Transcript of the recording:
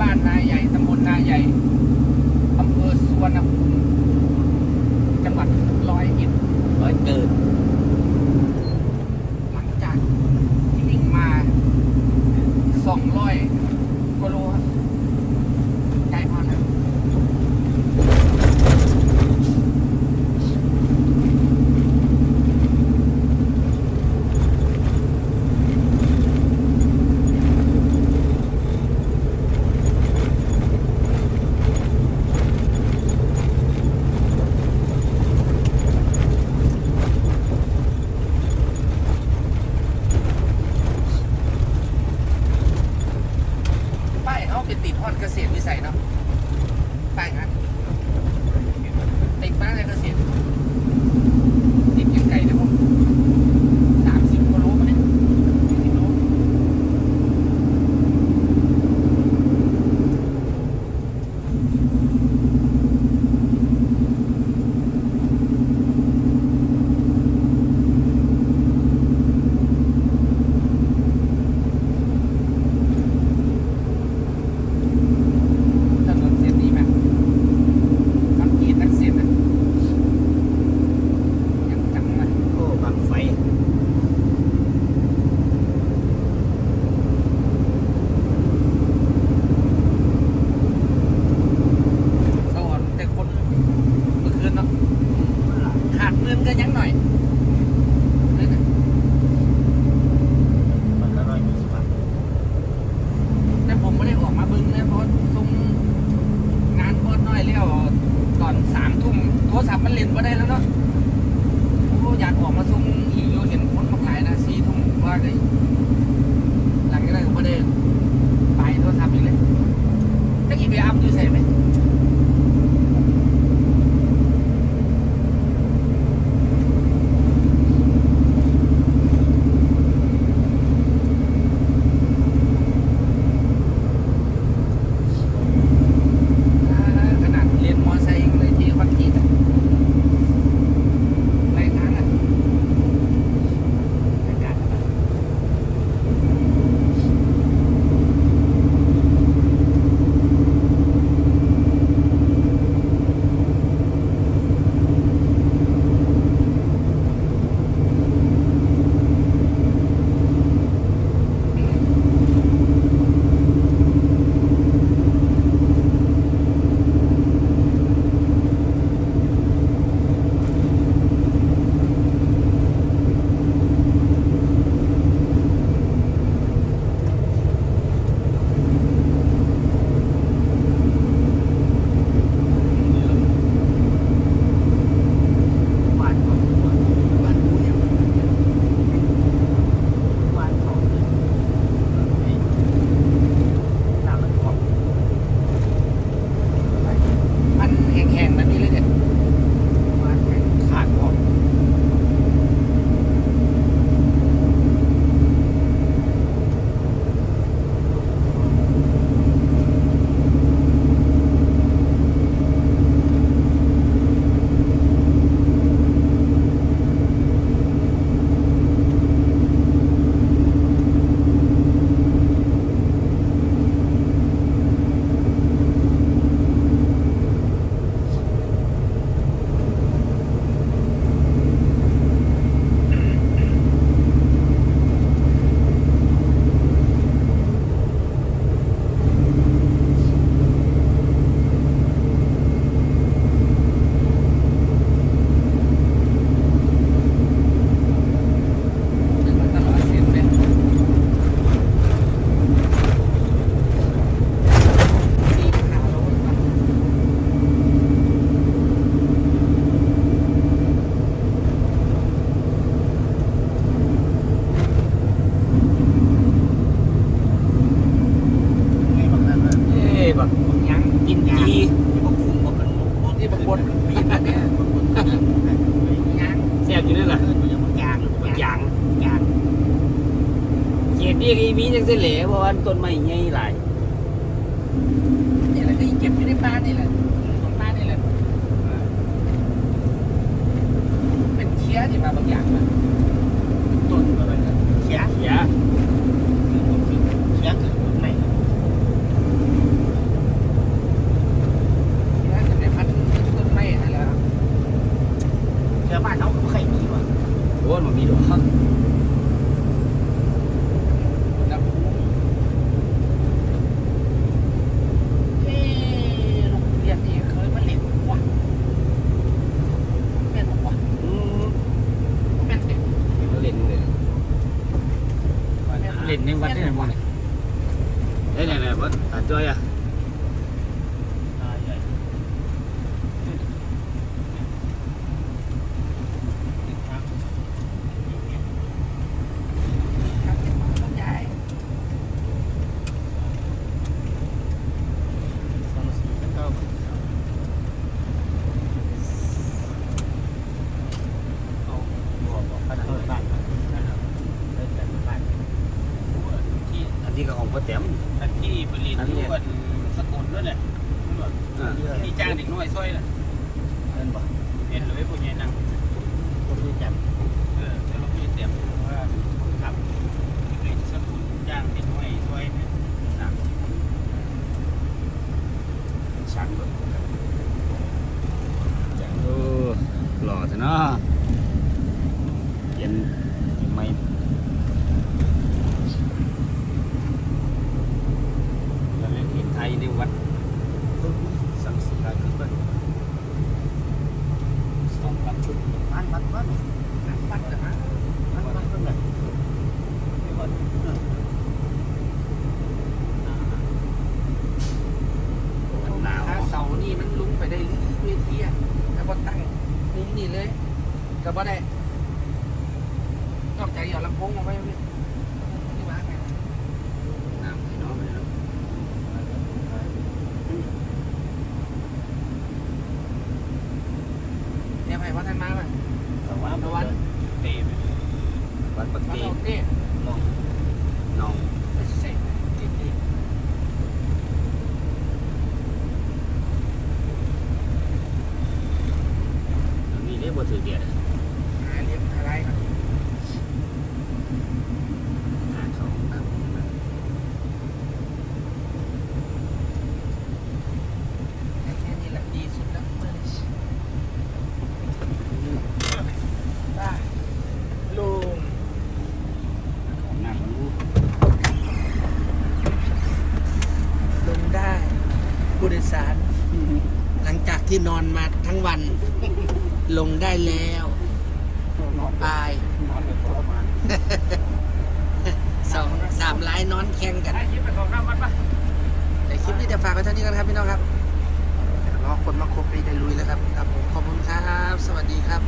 บ้านนาใหญ่ตำบลนาใหญ่อำเภอสวนรภูมิจังหวัดร้อยเอ็ดร้อยเกิดหลังจากที่วิ่งมาสองร้อยกิโล เกษตรวิสัยเนาะไปครับติดบ้านในเกษตร นมีดนะเนี่ยแซ่บอยู่นี่แหละยางยางยางเจ็ดนี่กีมีจังเสียเหลวเพราะว่าต้นไม้ใหญ่หลายเนี่แหละก็เก็บอยู่ในบ้านนี่แหละ ninguna อันนี้ก็ของพ่อแต้มที่ผลิตทุกวันสกุลนั่นแหละอ่าที่จ้างเด็กน้อยซอยน่ะเห็นบ่เห็นเลยพวกนี้นั่งเออจะลงที่เต็มว่าครับผลิตสกุลจ้างเด็กน้อยซอยเนี่ยสามสิบ สั่งเบิ่งจังเออหล่อซะเนาะเย็นไม่แล้วเล่นที่ไทยในวัดสังสิกาคือเพิ่นสองพันชุด ปัดเลยมั้งถ้าเสานี่มันลุ้งไปได้เวทีอะแล้วก็ตั้งมุม นี่เลย ก็บ่ได้นอกจากเอาลำโพงมาไว้พี่นี่มาไงน้ำให้น้องเลยเนาะเนี่ยไผ่ว่าท่านมาป่ะแต่ว่าตะวันเตะไปวัดปกมาติเราเต้น้องน้องไปใส่เต้เต้ อันนี้ได้ บ่ถือเดียดหาเรียบอะไรก่อนหาเขาน้ำแค่นี้แหละดีสุดแล้วเมื่อนี้ได้ลงของหน้ำมันรู้ลงได้ผู้โดยสาร หลังจากที่นอนมาทั้งวัน ลงได้แล้วไปสองสามไลน์นอนแข่งกันแต่คลิปนี้จะฝากไว้เท่านี้กันครับพี่น้องครับรอคนมาครบไปได้ลุยแล้วครับขอบคุณครับ สวัสดีครับ